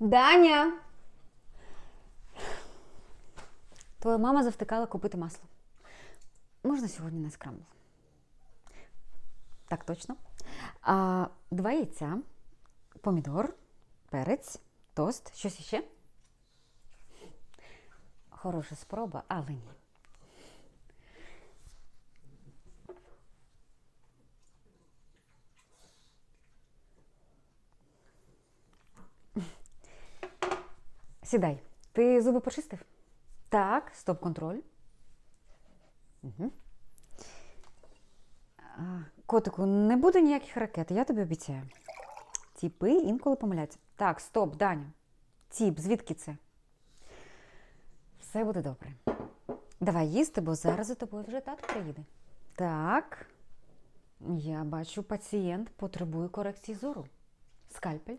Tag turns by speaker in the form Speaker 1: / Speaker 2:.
Speaker 1: Даня! Твоя мама завтикала купити масло. Можна сьогодні на скрамбл? Так, точно. А, два яйця, помідор, перець, тост. Щось іще? Хороша спроба, але ні. Сідай. Ти зуби почистив? Так, стоп-контроль. Угу. Котику, не буде ніяких ракет, я тобі обіцяю. Тіпи інколи помиляються. Так, стоп, Даня. Тіп, звідки це? Все буде добре. Давай їсти, бо зараз за тобою вже тато приїде. Так. Я бачу, пацієнт потребує корекції зору. Скальпель.